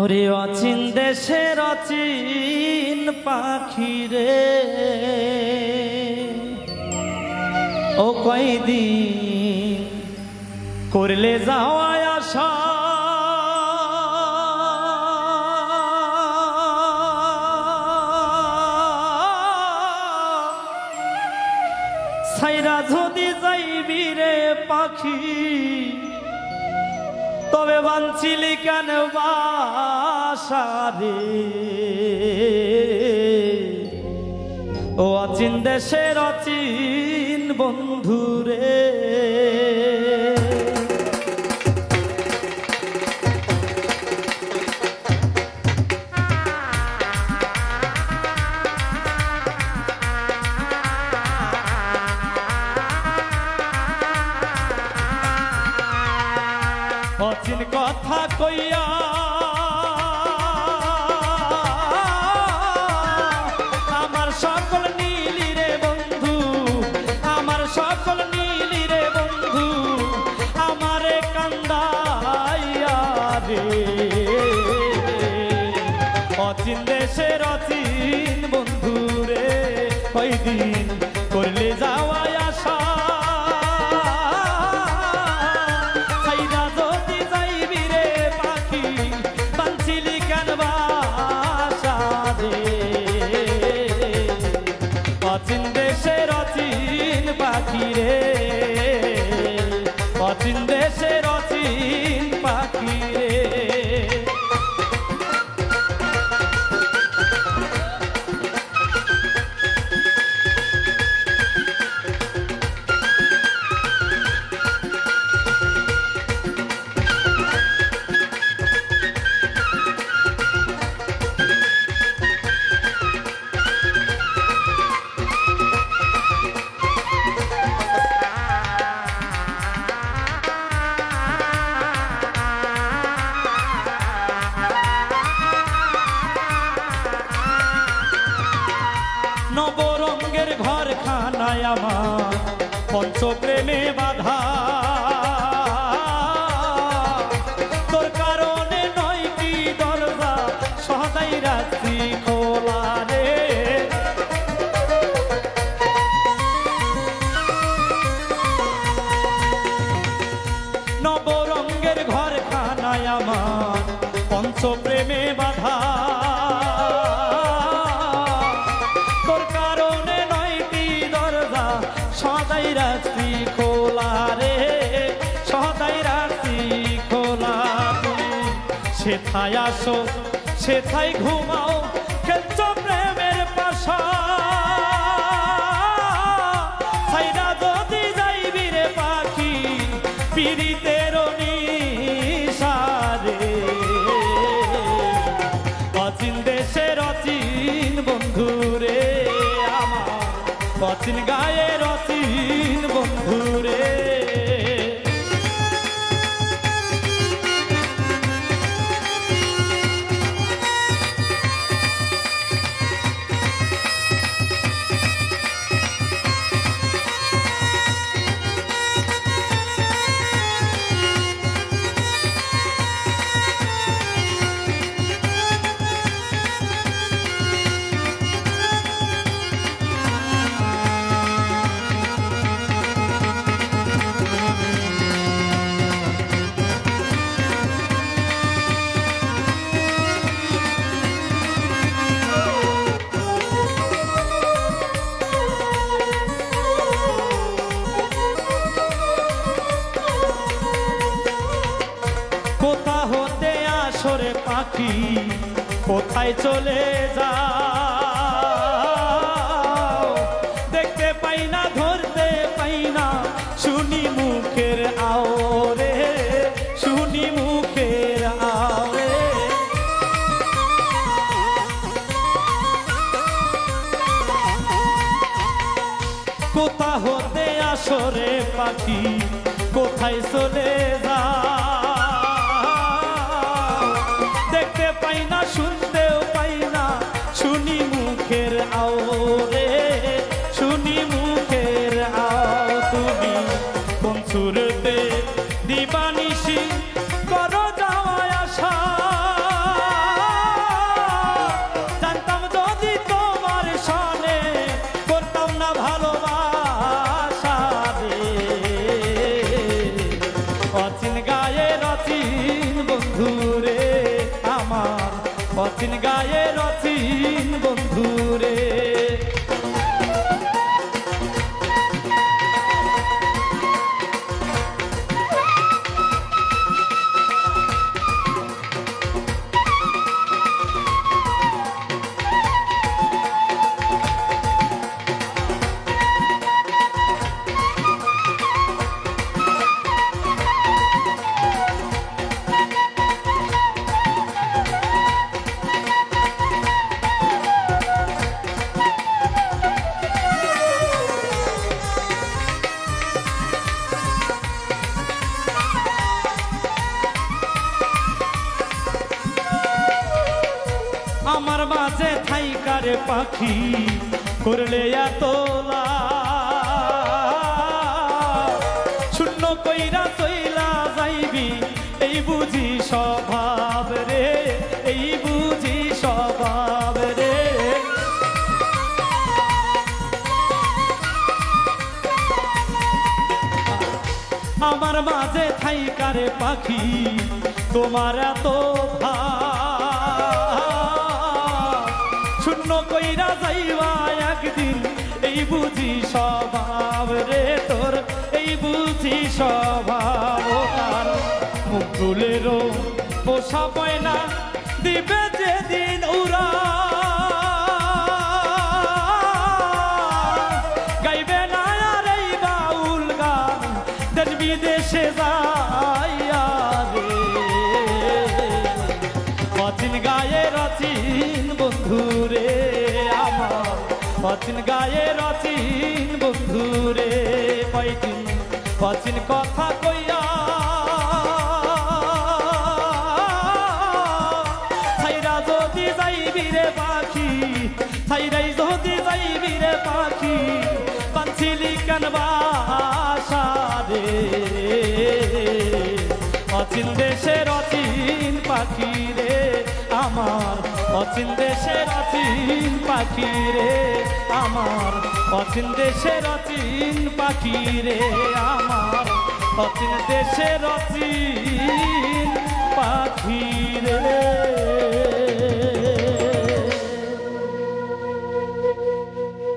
ওরে অচিন দেশের অচিন পাখি রে। ও কয়দিন করলে যাওয়া আসা সাইরা যদি যাইবি রে পাখি তবে বাঞ্ছিলি কেন বাসারে? ও অচিন দেশের অচিন বন্ধুরে। অচিন কথা কইয়া। আমার সকল নীলি রে বন্ধু, আমার সকল নীলি রে বন্ধু, আমারে কান্দাইয়া রে অচিন দেশের অচিন বন্ধু রে কয়দিন করলে পঞ্চপ্রেমে বাধা। তোর কারণে নয়টি দরজা সদাই রাত্রি খোলা রে। নবরঙ্গের ঘর খানায় আমার সেথায় আসো? সেথায় ঘুমাও খেলছ প্রেমের পাশা। যদি যাইবি রে পাখি পীড়িতের পাখি কোথায় চলে যাও? দেখতে পাই না, ধরতে পাই না, শুনি মুখের আও রে শুনি মুখের আও রে কোথা হতে আসরে পাখি, কোথায় চলে যা দেখতে পাই না অচিন গায়ে অচিন বন্ধুরে থাইকারে পাখি করলে এতলা শূন্য কইরা চইলা যাইবি, এই বুঝি স্বভাব রে, এই বুঝি স্বভাব রে আমার মাঝে থাইকারে পাখি, তোমার এত ভাব। কইরা যাইবা একদিন, এই বুঝি স্বভাব রে তোর, এই বুঝি স্বভাব তার মুকুলেরও পোষা পয়না দিবে যেদিন উড়া গাইবে না আর এই বাউল গান দেশ বিদেশে যাইয়া অচিন গায়ে রচিন বন্ধুরে কয়দিন অচিন কথা কইয়া। ছাইরা যদি যাইবি রে পাখি, ছাইরাই যদি যাইবি রে পাখি পাঞ্চিলি কেন বাসা রে? অচিন দেশের অচিন পাখি রে, আমার অচিন দেশের অচিন পাখি রে, আমার অচিন দেশের অচিন পাখি রে, আমার অচিন দেশের অচিন পাখি রে।